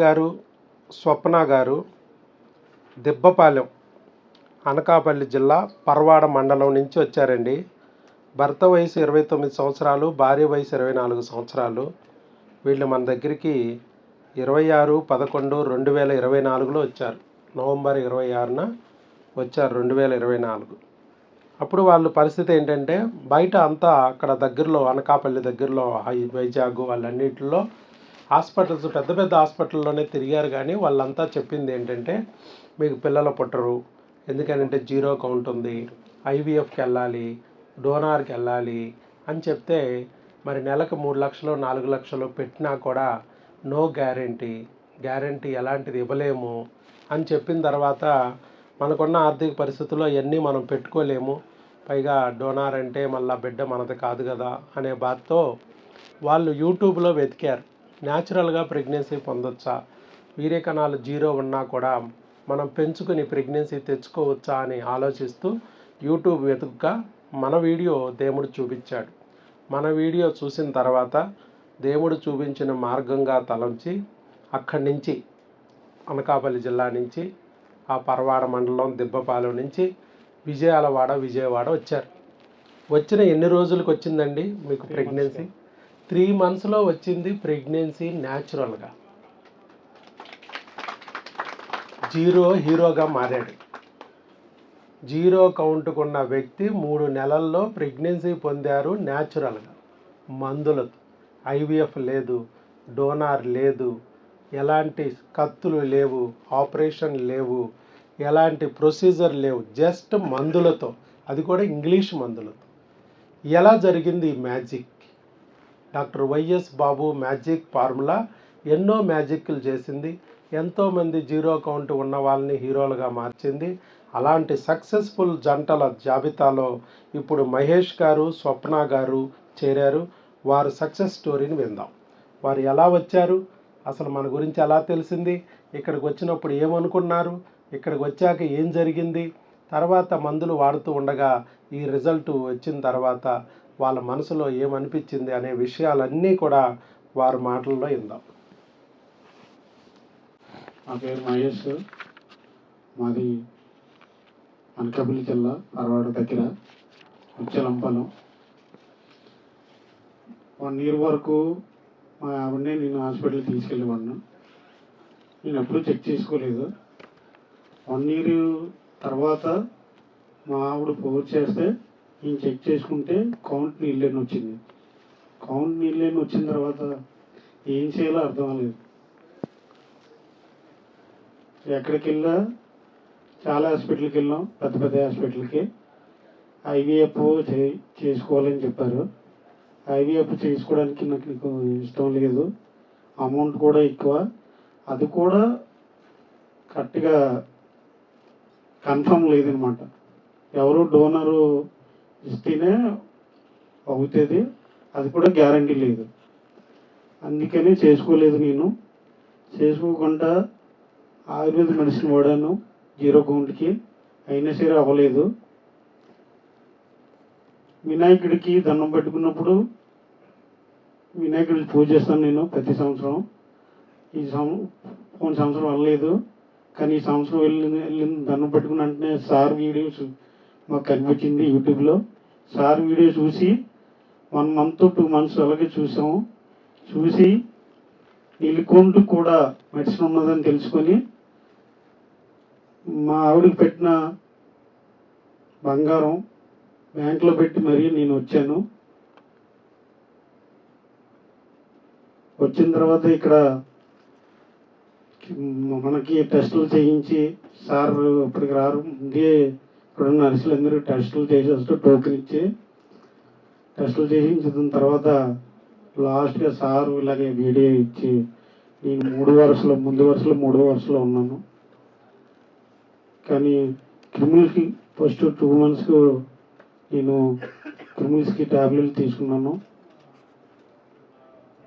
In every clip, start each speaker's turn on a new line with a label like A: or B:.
A: గారు స్వప్న గారు దిబ్బపాలెం అనకాపల్లి జిల్లా పర్వాడ మండలం నుంచి వచ్చారండి. భర్త వయసు ఇరవై తొమ్మిది సంవత్సరాలు భార్య వయసు ఇరవై నాలుగు సంవత్సరాలు. వీళ్ళు మన దగ్గరికి ఇరవై ఆరు పదకొండు రెండు వేల ఇరవై నాలుగులో వచ్చారు. నవంబర్ ఇరవై ఆరున వచ్చారు రెండు వేల ఇరవై నాలుగు. అప్పుడు వాళ్ళ పరిస్థితి ఏంటంటే బయట అంతా అక్కడ దగ్గరలో అనకాపల్లి దగ్గరలో హై- వైజాగ్ వాళ్ళన్నిటిలో హాస్పిటల్స్ పెద్ద పెద్ద హాస్పిటల్లోనే తిరిగారు కానీ వాళ్ళంతా చెప్పింది ఏంటంటే మీకు పిల్లలు పుట్టరు. ఎందుకనంటే జీరో కౌంట్ ఉంది. ఐవీఎఫ్కి వెళ్ళాలి డోనార్కి వెళ్ళాలి అని చెప్తే మరి నెలకు మూడు లక్షలు నాలుగు లక్షలు పెట్టినా కూడా నో గ్యారంటీ. గ్యారంటీ ఎలాంటిది ఇవ్వలేము అని చెప్పిన తర్వాత మనకున్న ఆర్థిక పరిస్థితుల్లో ఇవన్నీ మనం పెట్టుకోలేము. పైగా డోనార్ అంటే మళ్ళీ బిడ్డ మనది కాదు కదా అనే బాధతో వాళ్ళు యూట్యూబ్లో వెతికారు. న్యాచురల్గా ప్రెగ్నెన్సీ పొందొచ్చా? వీర్య కణాలు జీరో ఉన్నా కూడా మనం పెంచుకుని ప్రెగ్నెన్సీ తెచ్చుకోవచ్చా అని ఆలోచిస్తూ యూట్యూబ్ వెతుక్క మన వీడియో దేవుడు చూపించాడు. మన వీడియో చూసిన తర్వాత దేవుడు చూపించిన మార్గంగా తలంచి అక్కడి నుంచి అనకాపల్లి జిల్లా నుంచి ఆ పరవాడ మండలం దిబ్బపాలెం నుంచి విజయాలవాడ విజయవాడ వచ్చారు. వచ్చిన ఎన్ని రోజులకు వచ్చిందండి మీకు ప్రెగ్నెన్సీ త్రీ మంత్స్లో వచ్చింది ప్రెగ్నెన్సీ న్యాచురల్గా. జీరో హీరోగా మారాడు. జీరో కౌంట్కున్న వ్యక్తి మూడు నెలల్లో ప్రెగ్నెన్సీ పొందారు న్యాచురల్గా. మందులతో. ఐవీఎఫ్ లేదు డోనార్ లేదు ఎలాంటి కత్తులు లేవు ఆపరేషన్ లేవు ఎలాంటి ప్రొసీజర్ లేవు జస్ట్ మందులతో. అది కూడా ఇంగ్లీష్ మందులతో. ఎలా జరిగింది ఈ magic? Doctor YS Babu magic formula ఎన్నో మ్యాజిక్లు చేసింది. ఎంతోమంది జీరో అకౌంట్ ఉన్న వాళ్ళని హీరోలుగా మార్చింది. అలాంటి సక్సెస్ఫుల్ జంటల జాబితాలో ఇప్పుడు మహేష్ గారు స్వప్న గారు చేరారు. వారు సక్సెస్ స్టోరీని విందాం. వారు ఎలా వచ్చారు? అసలు మన గురించి ఎలా తెలిసింది? ఇక్కడికి వచ్చినప్పుడు ఏమనుకున్నారు? ఇక్కడికి వచ్చాక ఏం జరిగింది? తర్వాత మందులు వాడుతూ ఉండగా ఈ రిజల్ట్ వచ్చిన తర్వాత వాళ్ళ మనసులో ఏమనిపించింది అనే విషయాలన్నీ కూడా వారి మాటల్లో ఇందాం
B: నా పేరు మహేష్. మాది అనకాపల్లి జిల్లా అరవాడ దగ్గర ఉచ్చలంపలం వన్ ఇయర్ వరకు మా ఆవిడనే నేను హాస్పిటల్ తీసుకెళ్ళేవాడిను. నేను ఎప్పుడూ చెక్ చేసుకోలేదు. వన్ ఇయర్ తర్వాత మా ఆవిడ ఫోర్ చేస్తే నేను చెక్ చేసుకుంటే కౌంట్ నీళ్ళని వచ్చింది. కౌంట్ నీళ్ళని వచ్చిన తర్వాత ఏం చేయాలో అర్థం అవ్వలేదు. ఎక్కడికి వెళ్ళా చాలా హాస్పిటల్కి వెళ్ళాం. పెద్ద పెద్ద హాస్పిటల్కి ఐవీఎఫ్ చే చేసుకోవాలని చెప్పారు. ఐవీఎఫ్ చేసుకోవడానికి నాకు నీకు ఇష్టం లేదు. అమౌంట్ కూడా ఎక్కువ. అది కూడా కరెక్ట్గా కన్ఫర్మ్ లేదనమాట. ఎవరు డోనరు ఇస్తేనే అవుతుంది అది కూడా గ్యారంటీ లేదు. అందుకని చేసుకోలేదు నేను. చేసుకోకుండా ఆయుర్వేద మెడిసిన్ వాడాను జీరో కౌంట్కి. అయినా సరే అవ్వలేదు. వినాయకుడికి దండం పెట్టుకున్నప్పుడు వినాయకుడికి పూజ చేస్తాను నేను ప్రతి సంవత్సరం. ఈ సం పోయిన సంవత్సరం వెళ్ళలేదు. కానీ ఈ సంవత్సరం వెళ్ళిన వెళ్ళిన దండం పెట్టుకున్న వెంటనే సార్ వీడియోస్ మాకు కనిపించింది యూట్యూబ్లో. సార్ వీడియో చూసి వన్ మంత్ టూ మంత్స్ అలాగే చూసాము. చూసి నీలికొండ కూడా మెడిసిన్ ఉన్నదని తెలుసుకొని మా ఆవిడకి పెట్టిన బంగారం బ్యాంకులో పెట్టి మరీ నేను వచ్చాను. వచ్చిన తర్వాత ఇక్కడ మనకి టెస్టులు చేయించి సార్ ఇప్పటికి రారు. ముందే ఇప్పుడు నర్సులు అందరూ టెస్టులు చేసేస్తూ టోకెన్ ఇచ్చి టెస్టులు చేయించిన తర్వాత లాస్ట్గా సారు ఇలాగే వీడియో ఇచ్చి నేను మూడు వరుసలో ముందు వరుసలో మూడో వరుసలో ఉన్నాను. కానీ క్రిమినల్స్కి ఫస్ట్ టూ మంత్స్ నేను క్రిమినల్స్కి ట్యాబ్లెట్లు తీసుకున్నాను.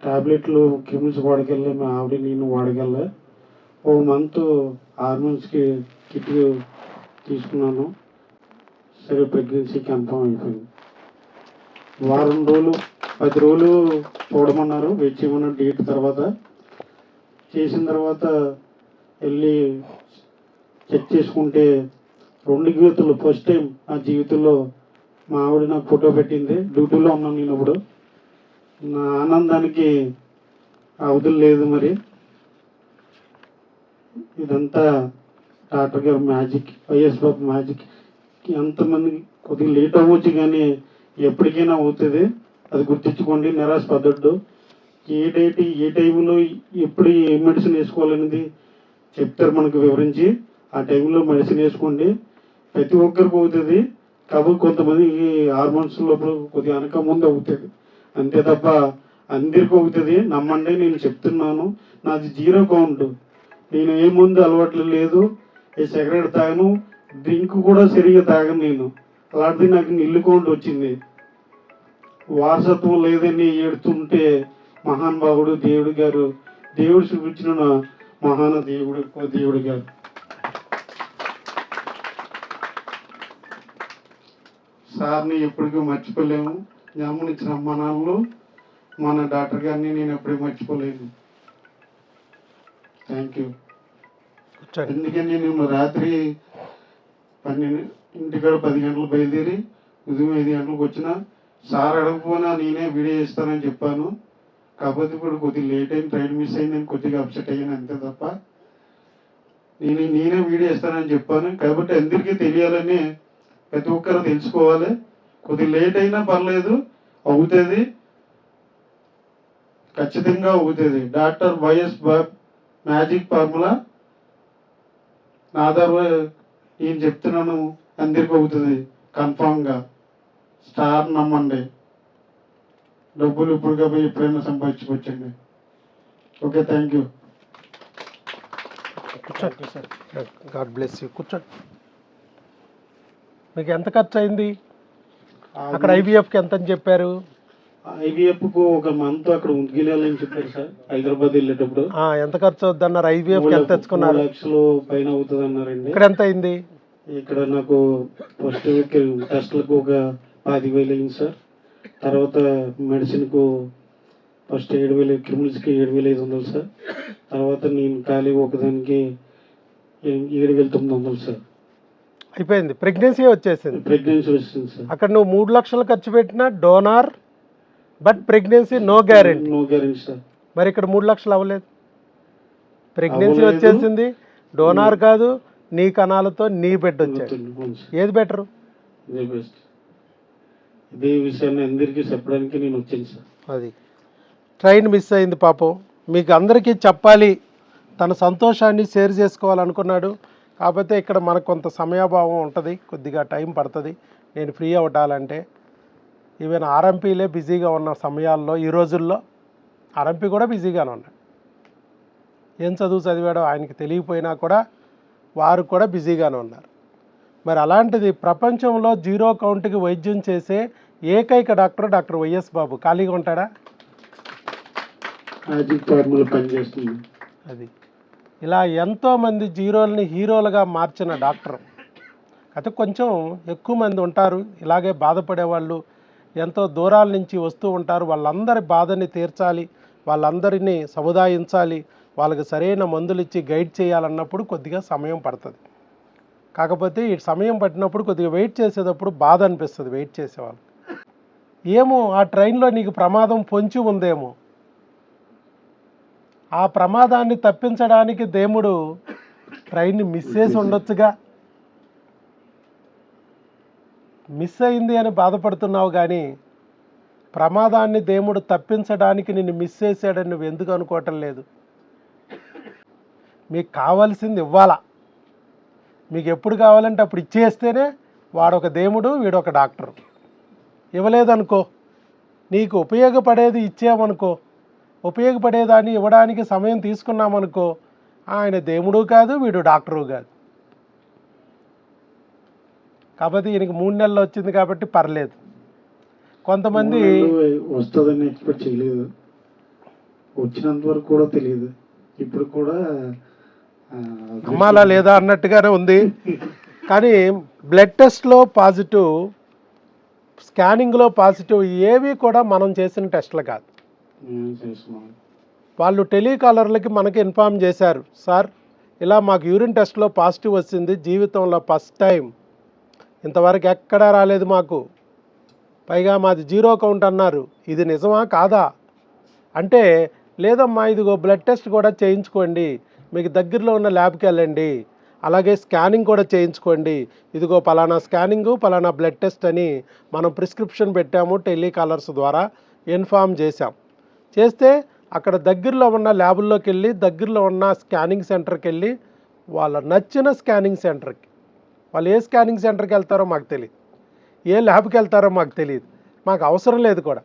B: ట్యాబ్లెట్లు క్రిమినల్స్ వాడకెళ్ళే మా ఆవిడ నేను వాడకెళ్ళా ఓ మంత్ ఆరు మంత్స్కి కిట్ తీసుకున్నాను. సరే ప్రెగ్నెన్సీ కన్ఫర్మ్ అయిపోయింది. వారం రోజులు పది రోజులు చూడమన్నారు వెయిట్ చేయమన్నారు డేట్ తర్వాత. చేసిన తర్వాత వెళ్ళి చెక్ చేసుకుంటే రెండు గీతలు ఫస్ట్ టైం నా జీవితంలో మా ఆవిడ నాకు ఫోటో పెట్టింది. డ్యూటీలో ఉన్నాను నేను ఇప్పుడు. నా ఆనందానికి అవధులు లేదు మరి. ఇదంతా డాక్టర్ గారు మ్యాజిక్ వైఎస్ బాబు మ్యాజిక్ ఎంతమంది కొద్దిగా లేట్ అవ్వచ్చు కానీ ఎప్పటికైనా అవుతుంది. అది గుర్తించుకోండి నిరాశ పద్ధతుడు ఏ డేట్ ఏ టైంలో ఎప్పుడు ఏ మెడిసిన్ వేసుకోవాలనేది చెప్తారు మనకు వివరించి. ఆ టైంలో మెడిసిన్ వేసుకోండి. ప్రతి ఒక్కరికి అవుతుంది. కాబట్టి కొంతమంది హార్మోన్స్ లోపల కొద్దిగా వెనక ముందు అవుతుంది అంతే తప్ప అందరికీ అవుతుంది. నమ్మండి నేను చెప్తున్నాను. నాది జీరో కౌంట్ నేను ఏ ముందు అలవాట్లు లేదు. ఏ సిగరెట్ తాగను. డ్రింక్ కూడా సరిగా తాగను నేను. అలాంటిది నాకు నిల్లు కౌంట్ వచ్చింది. వారసత్వం లేదని ఏడుతుంటే మహానుభావుడు దేవుడు గారు దేవుడు చూపించిన మహాన దేవుడు దేవుడు గారు. సార్ని ఎప్పటికీ మర్చిపోలేము. జన్మనిచ్చిన అమ్మ నాన్నలు మన డాక్టర్ గారిని నేను ఎప్పటికీ మర్చిపోలేను. థ్యాంక్ యూ అందుకని నేను రాత్రి పన్నెండు ఇంటికాడ పది గంటలు బయలుదేరి ఉదయం ఐదు గంటలకు వచ్చిన సార్ అడగకపోయినా నేనే వీడియో ఇస్తానని చెప్పాను. కాకపోతే ఇప్పుడు కొద్దిగా లేట్ అయింది ట్రైన్ మిస్ అయిందని కొద్దిగా అప్సెట్ అయ్యాను అంతే తప్ప నేను నేనే వీడియో ఇస్తానని చెప్పాను. కాబట్టి అందరికీ తెలియాలని ప్రతి ఒక్కరు తెలుసుకోవాలి. కొద్దిగా లేట్ అయినా పర్లేదు అవుతుంది. ఖచ్చితంగా అవుతుంది. Doctor YS Babu magic formula. నా నేను చెప్తున్నాను అందరికి అవుతుంది. కన్ఫామ్గా. స్టార్ నమ్మండి. డబ్బులు ఇప్పుడు కాబట్టి ఎప్పుడైనా సంపాదించుకోవచ్చండి. Okay thank you.
A: కూర్చోండి గాడ్ బ్లెస్ యూ. కూర్చోండి. మీకు ఎంత ఖర్చు అయింది? అక్కడ ఐవీఎఫ్కి ఎంత అని చెప్పారు?
B: ఐవీఎఫ్కు ఒక మంత్ అక్కడ ఉంటుకెళ్ళాలని చెప్పారు సార్. హైదరాబాద్ వెళ్ళేటప్పుడు.
A: ఎంత ఖర్చు అవుద్దన్నారు ఐవీఎఫ్కి ఎంత తెచ్చుకున్నారు?
B: లక్షలు పైన అవుతుంది అన్నారండి
A: ఇక్కడ ఎంత అయింది?
B: ఇక్కడ నాకు ఫస్ట్ టెస్ట్లకు ఒక పది వేలు అయింది సార్. తర్వాత మెడిసిన్కు ఫస్ట్ ఏడు వేలు క్రిమినల్స్కి ఏడు వేలు ఐదు వందలు సార్. తర్వాత నేను ఖాళీ ఒకదానికి ఏడు వేల తొమ్మిది వందలు సార్.
A: అయిపోయింది. ప్రెగ్నెన్సీ వచ్చేసింది.
B: ప్రెగ్నెన్సీ వచ్చింది సార్.
A: అక్కడ నువ్వు మూడు లక్షలు ఖర్చు పెట్టిన donor but pregnancy no guarantee
B: no guarantee sir
A: మరి ఇక్కడ మూడు లక్షలు అవ్వలేదు. ప్రెగ్నెన్సీ. వచ్చేసింది. డోనార్ కాదు నీ కణాలతో నీ బిడ్డ వచ్చాడు. ఏది బెటరు
B: ఇదే బెస్ట్ ఇదే విషయాన్ని అందరికీ చెప్పడానికి నేను వచ్చాను సార్
A: అది. ట్రైన్ మిస్ అయింది పాపం. మీకు అందరికీ చెప్పాలి. తన సంతోషాన్ని షేర్ చేసుకోవాలనుకున్నాడు. కాకపోతే ఇక్కడ మనకు కొంత సమయాభావం ఉంటుంది. కొద్దిగా టైం పడుతుంది. నేను ఫ్రీ అవ్వటాలంటే ఈవెన్ ఆర్ఎంపీలే బిజీగా ఉన్న సమయాల్లో ఈ రోజుల్లో ఆర్ఎంపీ కూడా బిజీగానే ఉన్నాడు. ఏం చదువు చదివాడో ఆయనకి తెలియపోయినా కూడా వారు కూడా బిజీగానే ఉన్నారు. మరి అలాంటిది ప్రపంచంలో జీరో కౌంట్కి వైద్యం చేసే ఏకైక డాక్టర్ డాక్టర్ వైఎస్ బాబు. ఖాళీగా ఉంటాడా? అది. ఇలా ఎంతోమంది జీరోల్ని హీరోలుగా మార్చిన డాక్టర్. అయితే కొంచెం ఎక్కువ మంది ఉంటారు. ఇలాగే బాధపడే వాళ్ళు ఎంతో దూరాల నుంచి వస్తూ ఉంటారు. వాళ్ళందరి బాధని తీర్చాలి. వాళ్ళందరినీ సముదాయించాలి. వాళ్ళకి సరైన మందులు ఇచ్చి గైడ్ చేయాలన్నప్పుడు కొద్దిగా సమయం పడుతుంది. కాకపోతే ఈ సమయం పట్టినప్పుడు కొద్దిగా వెయిట్ చేసేటప్పుడు బాధ అనిపిస్తుంది వెయిట్ చేసేవాళ్ళు ఏమో ఆ ట్రైన్లో నీకు ప్రమాదం పొంచి ఉందేమో. ఆ ప్రమాదాన్ని తప్పించడానికి దేవుడు ట్రైన్ని మిస్ చేసి ఉండొచ్చుగా. మిస్ అయింది అని బాధపడుతున్నావు కానీ ప్రమాదాన్ని దేవుడు తప్పించడానికి నిన్ను మిస్ చేశాడని నువ్వు ఎందుకు అనుకోవటం లేదు. మీకు కావాల్సింది ఇవ్వాలా? మీకు ఎప్పుడు కావాలంటే అప్పుడు ఇచ్చేస్తేనే వాడొక దేవుడు వీడొక డాక్టరు. ఇవ్వలేదనుకో. నీకు ఉపయోగపడేది ఇచ్చామనుకో. ఉపయోగపడేదాన్ని ఇవ్వడానికి సమయం తీసుకున్నామనుకో. ఆయన దేవుడు కాదు వీడు డాక్టరు కాదు. కాబట్టి ఈయనకి మూడు నెలలు వచ్చింది కాబట్టి పర్లేదు. కొంతమంది
B: వస్తుందని ఎక్స్పెక్ట్ చేయలేదు. వచ్చినంత వరకు కూడా తెలియదు. ఇప్పుడు కూడా ఆ,
A: నమ్మాలా లేదా అన్నట్టుగానే ఉంది. కానీ బ్లడ్ టెస్ట్లో పాజిటివ్ స్కానింగ్లో పాజిటివ్ ఏవి కూడా మనం చేసిన టెస్టులు కాదు. వాళ్ళు టెలికాలర్లకి మనకి ఇన్ఫామ్ చేశారు సార్ ఇలా మాకు యూరిన్ టెస్ట్లో పాజిటివ్ వచ్చింది జీవితంలో ఫస్ట్ టైం ఇంతవరకు ఎక్కడా రాలేదు మాకు. పైగా మాది జీరో కౌంట్ అన్నారు. ఇది నిజమా కాదా? అంటే లేదమ్మా ఇదిగో బ్లడ్ టెస్ట్ కూడా చేయించుకోండి. మీకు దగ్గరలో ఉన్న ల్యాబ్కి వెళ్ళండి. అలాగే స్కానింగ్ కూడా చేయించుకోండి. ఇదిగో పలానా స్కానింగు పలానా బ్లడ్ టెస్ట్ అని మనం ప్రిస్క్రిప్షన్ పెట్టాము టెలికాలర్స్ ద్వారా ఇన్ఫామ్ చేశాం. చేస్తే అక్కడ దగ్గరలో ఉన్న ల్యాబుల్లోకి వెళ్ళి దగ్గరలో ఉన్న స్కానింగ్ సెంటర్కి వెళ్ళి వాళ్ళ నచ్చిన స్కానింగ్ సెంటర్కి వాళ్ళు ఏ స్కానింగ్ సెంటర్కి వెళ్తారో మాకు తెలియదు. ఏ ల్యాబ్కి వెళ్తారో మాకు తెలియదు. మాకు అవసరం లేదు కూడా.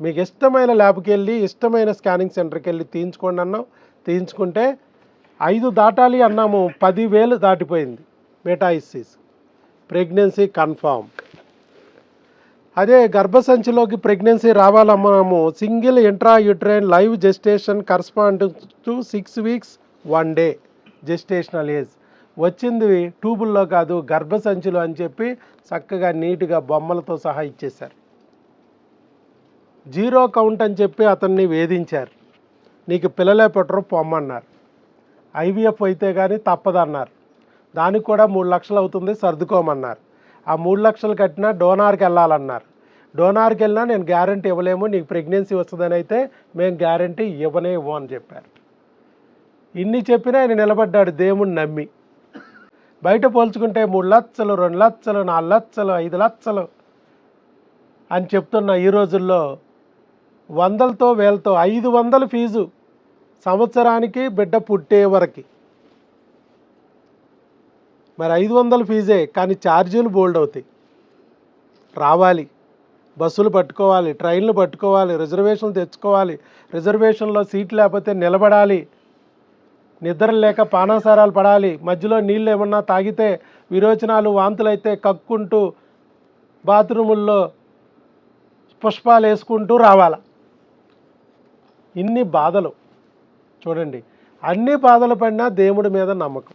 A: మీకు ఇష్టమైన ల్యాబ్కి వెళ్ళి ఇష్టమైన స్కానింగ్ సెంటర్కి వెళ్ళి తీయించుకోండి అన్నాం. తీయించుకుంటే ఐదు దాటాలి అన్నాము. పదివేలు దాటిపోయింది. మెటాయిసిస్ ప్రెగ్నెన్సీ కన్ఫామ్ అదే గర్భసంచిలోకి pregnancy రావాలన్నాము. Single intra uterine live gestation correspond to six weeks one day gestational age వచ్చింది ట్యూబుల్లో కాదు గర్భసంచిలో అని చెప్పి చక్కగా నీట్గా బొమ్మలతో సహా ఇచ్చేశారు. జీరో కౌంట్ అని చెప్పి అతన్ని వేధించారు. నీకు పిల్లలే పెట్టరు పొమ్మన్నారు. ఐవీఎఫ్ అయితే కానీ తప్పదన్నారు. దానికి కూడా మూడు లక్షలు అవుతుంది సర్దుకోమన్నారు. ఆ మూడు లక్షలు కట్టినా డోనార్కి వెళ్ళాలన్నారు. డోనార్కి వెళ్ళినా నేను గ్యారంటీ ఇవ్వలేము నీకు ప్రెగ్నెన్సీ వస్తుందని అయితే మేము గ్యారంటీ ఇవ్వనే ఇవ్వం అని చెప్పారు. ఇన్ని చెప్పినా ఆయన నిలబడ్డాడు దేవుణ్ణి నమ్మి. బయట పోల్చుకుంటే మూడు లక్షలు రెండు లక్షలు నాలుగు లక్షలు ఐదు లక్షలు అని చెప్తున్న ఈ రోజుల్లో వందలతో వేలతో ఐదు వందల ఫీజు సంవత్సరానికి బిడ్డ పుట్టే వరకు. మరి ఐదు వందల ఫీజే కానీ ఛార్జీలు బోల్డ్ అవుతాయి. రావాలి. బస్సులు పట్టుకోవాలి ట్రైన్లు పట్టుకోవాలి రిజర్వేషన్లు తెచ్చుకోవాలి రిజర్వేషన్లో సీట్ లేకపోతే నిలబడాలి. నిద్ర లేక పానాసారాలు పడాలి. మధ్యలో నీళ్ళు ఏమన్నా తాగితే విరోచనాలు వాంతులు అయితే కక్కుంటూ బాత్రూముల్లో పుష్పాలు వేసుకుంటూ రావాల. ఇన్ని బాధలు. చూడండి అన్ని బాధలు పడినా దేవుడి మీద నమ్మకం.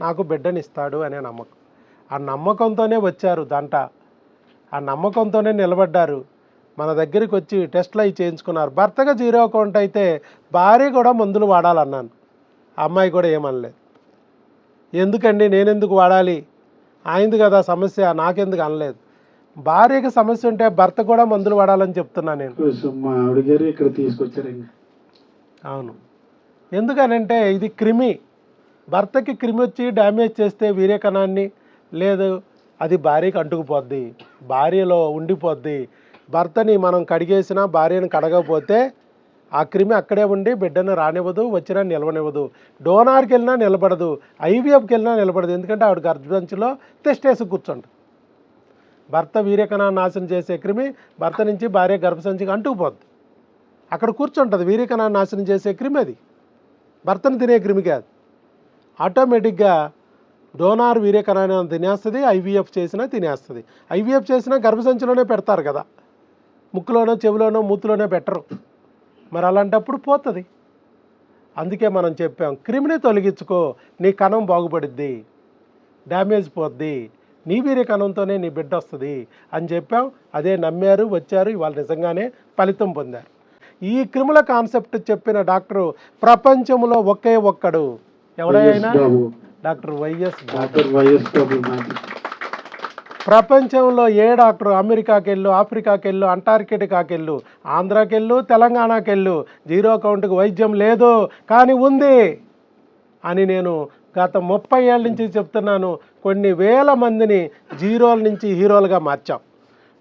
A: నాకు బిడ్డనిస్తాడు అనే నమ్మకం. ఆ నమ్మకంతోనే వచ్చారు దంట. ఆ నమ్మకంతోనే నిలబడ్డారు. మన దగ్గరికి వచ్చి టెస్ట్లు అవి చేయించుకున్నారు. భర్తగా జీరో అకౌంట్ అయితే భార్య కూడా మందులు వాడాలన్నాను. ఆ అమ్మాయి కూడా ఏమనలేదు. ఎందుకండి నేనెందుకు వాడాలి? ఆయనది కదా సమస్య నాకెందుకు అనలేదు. భార్యకి సమస్య ఉంటే భర్త కూడా మందులు వాడాలని చెప్తున్నా నేను.
B: ఇక్కడ తీసుకొచ్చారండి
A: అవును. ఎందుకనంటే ఇది క్రిమి. భర్తకి క్రిమి వచ్చి డ్యామేజ్ చేస్తే వీర్యకణాన్ని లేదు అది భార్యకి అంటుకుపోద్ది భార్యలో ఉండిపోద్ది. భర్తని మనం కడిగేసినా భార్యను కడగకపోతే ఆ క్రిమి అక్కడే ఉండి బిడ్డను రానివ్వదు వచ్చినా నిలవనివ్వదు. డోనార్కి వెళ్ళినా నిలబడదు ఐవీఎఫ్కి వెళ్ళినా నిలబడదు. ఎందుకంటే ఆవిడ గర్భంచులో తెస్టేసి కూర్చుంటుంది భర్త వీర్యకణాన్ని నాశనం చేసే క్రిమి భర్త నుంచి భార్య గర్భసంచికి అంటుకుపోద్ది అక్కడ కూర్చుంటుంది వీర్యకణాన్ని నాశనం చేసే క్రిమి అది. భర్తను తినే క్రిమి కాదు. ఆటోమేటిక్గా డోనార్ వీర్యకణాన్ని తినేస్తుంది ఐవీఎఫ్ చేసినా తినేస్తుంది. ఐవీఎఫ్ చేసినా గర్భసంచిలోనే పెడతారు కదా. ముక్కులోనో చెవిలోనో మూతులోనే పెట్టరు. మరి అలాంటప్పుడు పోతుంది. అందుకే మనం చెప్పాం క్రిమిని తొలగించుకో నీ కణం బాగుపడిద్ది డ్యామేజ్ పోద్ది నీ వీర్య కణంతోనే నీ బిడ్డ వస్తుంది అని చెప్పాం. అదే నమ్మారు వచ్చారు ఇవాళ నిజంగానే ఫలితం పొందారు. ఈ క్రిముల కాన్సెప్ట్ చెప్పిన డాక్టరు ప్రపంచంలో ఒకే ఒక్కడు. ఎవరైనా డాక్టర్ వైఎస్
B: డాక్టర్ వైఎస్
A: ప్రపంచంలో ఏ డాక్టర్ అమెరికాకి వెళ్ళు అంటార్కిటికాకెళ్ళు ఆంధ్రాకెళ్ళు అంటార్కిటికాకి వెళ్ళు తెలంగాణకి వెళ్ళు జీరో అకౌంట్కి వైద్యం లేదు. కానీ ఉంది అని నేను గత ముప్పై ఏళ్ళ నుంచి చెప్తున్నాను. కొన్ని వేల మందిని జీరోల నుంచి హీరోలుగా మార్చాం.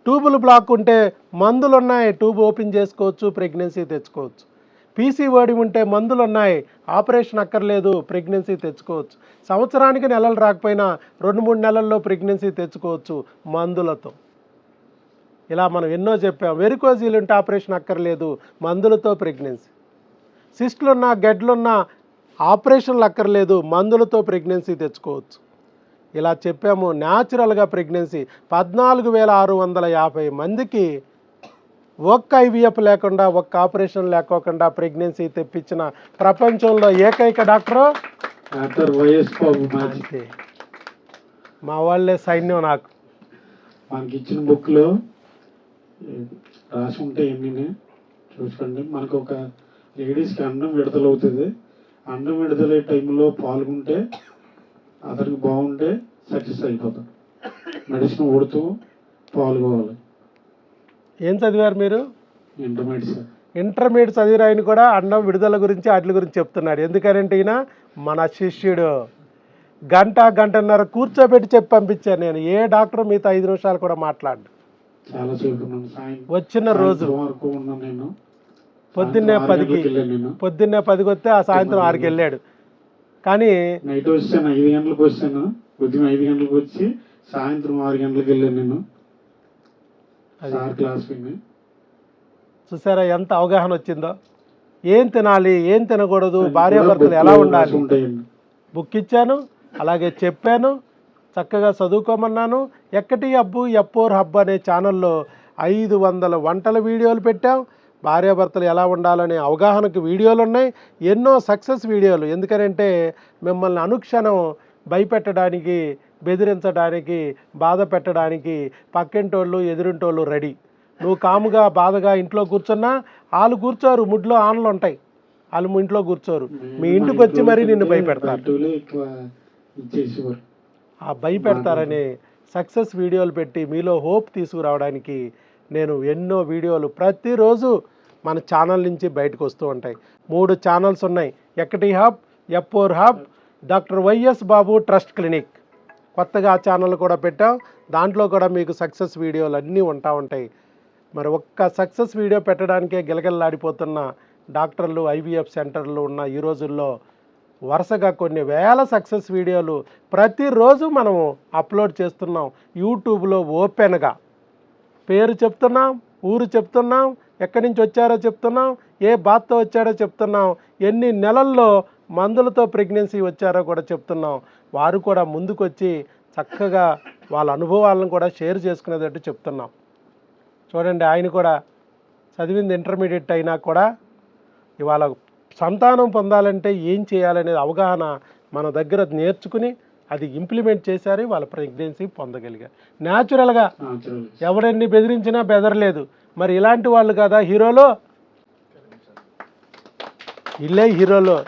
A: ట్యూబులు బ్లాక్ ఉంటే మందులు ఉన్నాయి ట్యూబ్ ఓపెన్ చేసుకోవచ్చు ప్రెగ్నెన్సీ తెచ్చుకోవచ్చు. పీసీఓడి ఉంటే మందులు ఉన్నాయి ఆపరేషన్ అక్కర్లేదు ప్రెగ్నెన్సీ తెచ్చుకోవచ్చు. సంవత్సరానికి నెలలు రాకపోయినా రెండు మూడు నెలల్లో ప్రెగ్నెన్సీ తెచ్చుకోవచ్చు మందులతో. ఇలా మనం ఎన్నో చెప్పాం. వెరికోజీలు ఉంటే ఆపరేషన్ అక్కర్లేదు మందులతో ప్రెగ్నెన్సీ. సిస్టులున్నా గెడ్లున్నా ఆపరేషన్లు అక్కర్లేదు మందులతో ప్రెగ్నెన్సీ తెచ్చుకోవచ్చు. ఇలా చెప్పాము న్యాచురల్గా ప్రెగ్నెన్సీ పద్నాలుగు వేల ఆరు వందల యాభై మందికి ఒక్క ఐవీఎఫ్ లేకుండా ఒక్క ఆపరేషన్ లేకోకుండా ప్రెగ్నెన్సీ తెప్పించిన ప్రపంచంలో ఏకైక డాక్టరు?
B: డాక్టర్ వైఎస్ బాబు
A: అంతే. మా వాళ్ళే సైన్యం నాకు.
B: మనకి ఇచ్చిన బుక్లో రాసి ఉంటాయి అన్నీ చూసుకోండి. మనకు ఒక లేడీస్కి అండం విడుదలవుతుంది. అండం విడుదలయ్యే టైంలో పాల్గొంటే అతనికి బాగుంటే సక్సెస్ అయిపోతాడు మెడిసిన్ కొడుతూ పాల్గొవాలి.
A: ఏం చదివారు మీరు?
B: ఇంటర్మీడియట్
A: చదివిన ఆయన కూడా అండం విడుదల గురించి వాటి గురించి చెప్తున్నాడు ఎందుకంటే ఈయన మన శిష్యుడు. గంట గంటన్నర కూర్చోబెట్టి చెప్పి పంపించాను నేను. ఏ డాక్టర్ మీతో ఐదు నిమిషాలు కూడా మాట్లాడు వచ్చిన రోజు. పొద్దున్నే పదికి పొద్దున్నే పదికి వస్తే ఆ సాయంత్రం ఆరుకి వెళ్ళాడు. కానీ
B: నైట్ వచ్చాను ఐదు గంటలకు వచ్చాను. ఉదయం ఐదు గంటలకు వచ్చి సాయంత్రం ఆరు గంటలకు వెళ్ళాను నేను. సార్ క్లాస్ విని
A: చూసారా ఎంత అవగాహన వచ్చిందో? ఏం తినాలి ఏం తినకూడదు భార్యాభర్తలు ఎలా ఉండాలి? బుక్ ఇచ్చాను అలాగే చెప్పాను చక్కగా చదువుకోమన్నాను. ఎక్కటి హబ్బు ఎప్పోర్ హబ్ అనే ఛానల్లో ఐదు వందల వంటల వీడియోలు పెట్టాం. భార్యాభర్తలు ఎలా ఉండాలనే అవగాహనకు వీడియోలు ఉన్నాయి. ఎన్నో సక్సెస్ వీడియోలు. ఎందుకనంటే మిమ్మల్ని అనుక్షణం భయపెట్టడానికి బెదిరించడానికి బాధ పెట్టడానికి పక్కింటోళ్ళు ఎదురింటోళ్ళు రెడీ. నువ్వు కాముగా బాధగా ఇంట్లో కూర్చున్నా వాళ్ళు కూర్చోరు ముడ్లో ఆనలు ఉంటాయి వాళ్ళు ఇంట్లో కూర్చోరు. మీ ఇంటికి వచ్చి మరీ నిన్ను భయపెడతారు. ఆ భయపెడతారని సక్సెస్ వీడియోలు పెట్టి మీలో హోప్ తీసుకురావడానికి నేను ఎన్నో వీడియోలు ప్రతిరోజు మన ఛానల్ నుంచి బయటకు వస్తూ ఉంటాయి. మూడు ఛానల్స్ ఉన్నాయి. ఎక్కటి hub ఎప్పోర్ hub doctor YS Babu trust clinic. కొత్తగా ఛానల్ కూడా పెట్టాం. దాంట్లో కూడా మీకు సక్సెస్ వీడియోలు అన్నీ ఉంటా ఉంటాయి. మరి ఒక్క సక్సెస్ వీడియో పెట్టడానికే గిలగిల్లాడిపోతున్న డాక్టర్లు ఐవీఎఫ్ సెంటర్లు ఉన్న ఈ రోజుల్లో వరుసగా కొన్ని వేల సక్సెస్ వీడియోలు ప్రతిరోజు మనము అప్లోడ్ చేస్తున్నాం. యూట్యూబ్లో ఓపెన్గా. పేరు చెప్తున్నాం ఊరు చెప్తున్నాం ఎక్కడి నుంచి వచ్చారో చెప్తున్నాం ఏ బాధతో వచ్చారో చెప్తున్నాం. ఎన్ని నెలల్లో మందులతో ప్రెగ్నెన్సీ వచ్చారో కూడా చెప్తున్నాం. వారు కూడా ముందుకొచ్చి చక్కగా వాళ్ళ అనుభవాలను కూడా షేర్ చేసుకునేటట్టు చెప్తున్నాం. చూడండి ఆయన కూడా చదివింది ఇంటర్మీడియట్ అయినా కూడా ఇవాళ సంతానం పొందాలంటే ఏం చేయాలనేది అవగాహన మన దగ్గర నేర్చుకుని అది ఇంప్లిమెంట్ చేశారు వాళ్ళ ప్రెగ్నెన్సీ పొందగలిగారు. న్యాచురల్గా. ఎవరెన్ని బెదిరించినా బెదరలేదు. మరి ఇలాంటి వాళ్ళు కదా? హీరోలు? ఇల్లే హీరోలు.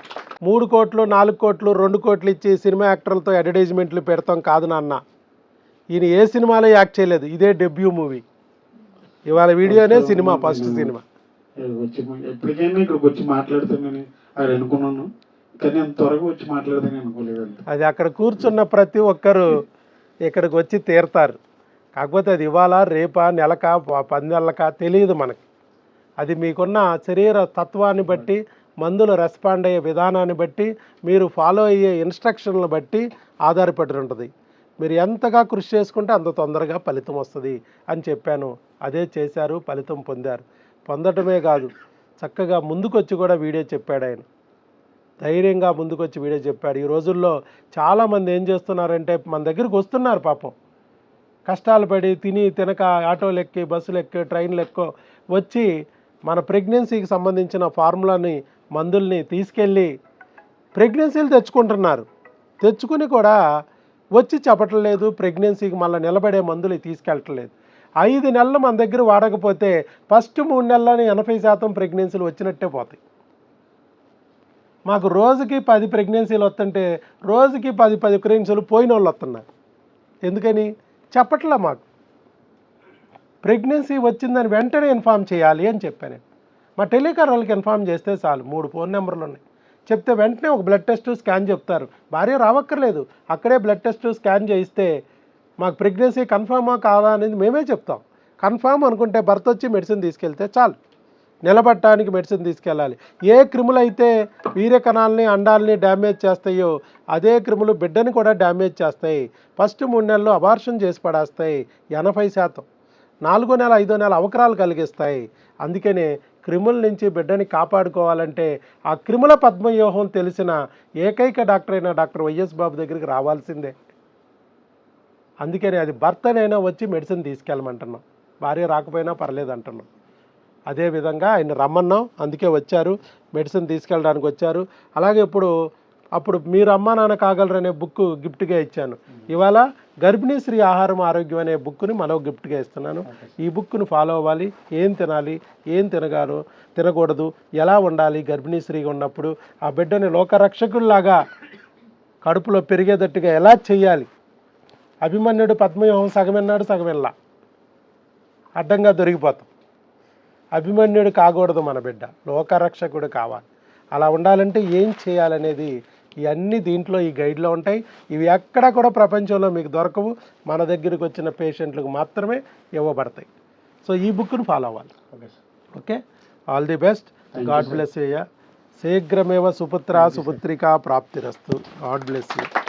A: మూడు కోట్లు నాలుగు కోట్లు రెండు కోట్లు ఇచ్చి సినిమా యాక్టర్లతో అడ్వర్టైజ్మెంట్లు పెడతాం కాదు నాన్న. ఈయన ఏ సినిమాలో యాక్ట్ చేయలేదు. ఇదే డెబ్యూ మూవీ. ఇవాళ వీడియోనే సినిమా ఫస్ట్ సినిమా.
B: ఇక్కడికి వచ్చి మా- ఎప్పటికైనా ఇక్కడికి వచ్చి మాట్లాడతానని అది అనుకున్నాను. కానీ అంత త్వరగా వచ్చి మాట్లాడతానని అనుకోలేదండి
A: అది అక్కడ కూర్చున్న ప్రతి ఒక్కరు ఇక్కడికి వచ్చి తీరతారు. కాకపోతే అది ఇవాళ రేపా నెలక పది నెలలక తెలియదు మనకి. అది మీకున్న శరీర తత్వాన్ని బట్టి మందులు రెస్పాండ్ అయ్యే విధానాన్ని బట్టి మీరు ఫాలో అయ్యే ఇన్స్ట్రక్షన్లు బట్టి ఆధారపడి ఉంటుంది. మీరు ఎంతగా కృషి చేసుకుంటే అంత తొందరగా ఫలితం వస్తుంది అని చెప్పాను. అదే చేశారు ఫలితం పొందారు. పొందటమే కాదు చక్కగా ముందుకొచ్చి కూడా వీడియో చెప్పాడు ఆయన. ధైర్యంగా ముందుకొచ్చి వీడియో చెప్పాడు. ఈ రోజుల్లో చాలామంది ఏం చేస్తున్నారంటే మన దగ్గరికి వస్తున్నారు పాపం. కష్టాలు పడి తిని తినక ఆటోలు ఎక్కి బస్సులు ఎక్కి ట్రైన్లు ఎక్కో వచ్చి మన ప్రెగ్నెన్సీకి సంబంధించిన ఫార్ములాని మందుల్ని తీసుకెళ్ళి ప్రెగ్నెన్సీలు తెచ్చుకుంటున్నారు. తెచ్చుకుని కూడా వచ్చి చెప్పట్లేదు ప్రెగ్నెన్సీకి మళ్ళీ నిలబడే మందులు తీసుకెళ్ళట్లేదు. ఐదు నెలలు మన దగ్గర వాడకపోతే ఫస్ట్ మూడు నెలలని ఎనభై శాతం ప్రెగ్నెన్సీలు వచ్చినట్టే పోతాయి. మాకు రోజుకి పది ప్రెగ్నెన్సీలు వస్తుంటే రోజుకి పది పది ప్రెగ్నెన్సీలు పోయిన వాళ్ళు వస్తున్నారు. ఎందుకని? చెప్పట్లే మాకు. ప్రెగ్నెన్సీ వచ్చిందని వెంటనే ఇన్ఫామ్ చేయాలి అని చెప్పాను మా టెలికార్ వాళ్ళకి ఇన్ఫామ్ చేస్తే చాలు. మూడు ఫోన్ నెంబర్లు ఉన్నాయి. చెప్తే వెంటనే ఒక బ్లడ్ టెస్ట్ స్కాన్ చెప్తారు. భార్య రావక్కర్లేదు. అక్కడే బ్లడ్ టెస్ట్ స్కాన్ చేయిస్తే మాకు ప్రెగ్నెన్సీ కన్ఫామా కాదా అనేది మేమే చెప్తాం. కన్ఫామ్ అనుకుంటే భర్త వచ్చి మెడిసిన్ తీసుకెళ్తే చాలు. నిలబట్టడానికి మెడిసిన్ తీసుకెళ్ళాలి. ఏ క్రిములు అయితే వీర్య కణాలని అండాలని డ్యామేజ్ చేస్తాయో అదే క్రిములు బిడ్డని కూడా డ్యామేజ్ చేస్తాయి. ఫస్ట్ మూడు నెలలు అబార్షన్ చేసి పడేస్తాయి. ఎనభై శాతం. నాలుగో నెల ఐదో నెల అవకరాలు కలిగిస్తాయి. అందుకనే క్రిముల నుంచి బిడ్డని కాపాడుకోవాలంటే ఆ క్రిముల పద్మవ్యూహం తెలిసిన ఏకైక డాక్టర్ అయిన డాక్టర్ వైఎస్ బాబు దగ్గరికి రావాల్సిందే. అందుకని అది భర్తనైనా వచ్చి మెడిసిన్ తీసుకెళ్ళమంటున్నాం. భార్య రాకపోయినా పర్లేదు అంటున్నాం. అదేవిధంగా ఆయన రమ్మన్నాం. అందుకే వచ్చారు. మెడిసిన్ తీసుకెళ్ళడానికి వచ్చారు. అలాగే ఇప్పుడు అప్పుడు మీరు అమ్మా నాన్న కాగలరనే బుక్ గిఫ్ట్గా ఇచ్చాను. ఇవాళ గర్భిణీ స్త్రీ ఆహారం ఆరోగ్యం అనే బుక్ని మనం గిఫ్ట్గా ఇస్తున్నాను. ఈ బుక్ను ఫాలో అవ్వాలి. ఏం తినాలి? ఏం తినగాలో? తినకూడదు. ఎలా ఉండాలి? గర్భిణీ స్త్రీగా ఉన్నప్పుడు ఆ బిడ్డని లోకరక్షకుల్లాగా కడుపులో పెరిగేటట్టుగా ఎలా చేయాలి అభిమన్యుడు పద్మవ్యూహం సగమెన్నాడు సగమెల్లా అడ్డంగా దొరికిపోతాం. అభిమన్యుడు కాకూడదు మన బిడ్డ. లోకరక్షకుడు కావాలి. అలా ఉండాలంటే ఏం చేయాలనేది ఇవన్నీ దీంట్లో ఈ గైడ్లో ఉంటాయి. ఇవి ఎక్కడ కూడా ప్రపంచంలో మీకు దొరకవు. మన దగ్గరికి వచ్చిన పేషెంట్లకు మాత్రమే ఇవ్వబడతాయి. సో ఈ బుక్ను ఫాలో అవ్వాలి.
B: Okay sir.
A: Okay? All the best. God. Bless అయ్యా శీఘ్రమేవ సుపుత్ర సుపుత్రిక ప్రాప్తిరస్తు. God bless you.